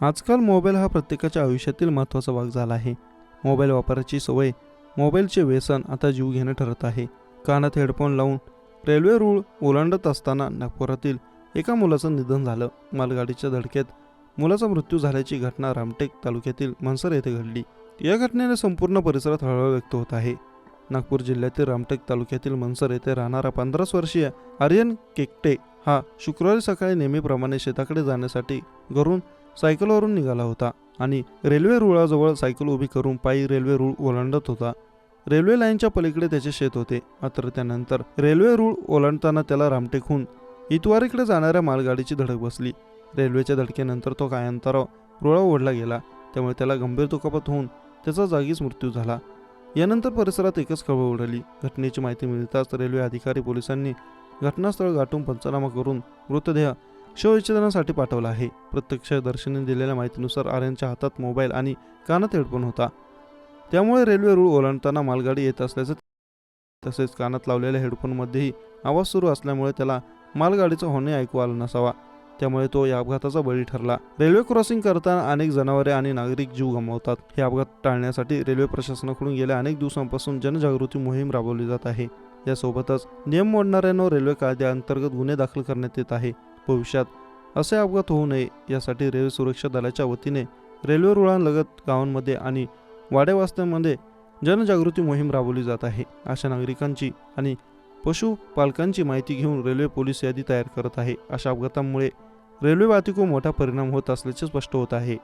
आजकाल मोबाईल हा प्रत्येकाच्या आयुष्यातील महत्त्वाचा भाग झाला आहे. मोबाईल वापराची सवय मोबाईलचे व्यसन आता जीव घेणं ठरत आहे. कानात हेडफोन लावून रेल्वे रूळ ओलांडत असताना नागपुरातील एका मुलाचं निधन झालं. मालगाडीच्या धडकेत मुलाचा मृत्यू झाल्याची घटना रामटेक तालुक्यातील मनसर येथे घडली. या घटनेने संपूर्ण परिसरात हळहळ व्यक्त होत आहे. नागपूर जिल्ह्यातील रामटेक तालुक्यातील मनसर येथे राहणारा पंधराच वर्षीय आर्यन केकटे हा शुक्रवारी सकाळी नेहमीप्रमाणे शेताकडे जाण्यासाठी घरून सायकलवरून निघाला होता आणि रेल्वे रुळाजवळ सायकल उभी करून पायी रेल्वे रूळ ओलांडत होता. रेल्वे लाईनच्या पलीकडे त्याचे शेत होते. मात्र त्यानंतर रेल्वे रूळ ओलांडताना त्याला रामटेकहून इतवारीकडे जाणाऱ्या मालगाडीची धडक बसली. रेल्वेच्या धडकेनंतर तो कायांतराव रुळा ओढला गेला. त्यामुळे त्याला गंभीर दुखापत होऊन त्याचा जागीच मृत्यू झाला. यानंतर परिसरात एकच खळबळ उडाली. घटनेची माहिती मिळताच रेल्वे अधिकारी पोलिसांनी घटनास्थळ गाठून पंचनामा करून मृतदेह शवविच्छेदनासाठी पाठवला आहे. प्रत्यक्षदर्शींनी दिलेल्या माहितीनुसार आर्यांच्या हातात मोबाईल आणि कानात हेडफोन होता. त्यामुळे रेल्वे रूळ ओलांडताना मालगाडी येत असल्याचं तसेच कानात लावलेल्या हेडफोनमध्येही आवाज सुरू असल्यामुळे त्याला मालगाडीचा होणे ऐकू आला नसावा. त्यामुळे तो या अपघाताचा बळी ठरला. रेल्वे क्रॉसिंग करताना अनेक जनावरे आणि नागरिक जीव गमावतात. हे अपघात टाळण्यासाठी रेल्वे प्रशासनाकडून गेल्या अनेक दिवसांपासून जनजागृती मोहीम राबवली जात आहे. यासोबतच नियम मोडणाऱ्यांवर रेल्वे कायद्याअंतर्गत गुन्हे दाखल करण्यात येत आहे. भविष्यात असे अपघात होऊ नये यासाठी रेल्वे सुरक्षा दलाच्या वतीने रेल्वे रुळांलगत गावांमध्ये आणि वाड्यावस्त्यांमध्ये जनजागृती मोहीम राबवली जात आहे. अशा नागरिकांची आणि पशुपालकांची माहिती घेऊन रेल्वे पोलीस यादी तयार करत आहे. अशा अपघातांमुळे रेल्वे वाहतुकीवर मोठा परिणाम होत असल्याचे स्पष्ट होत आहे.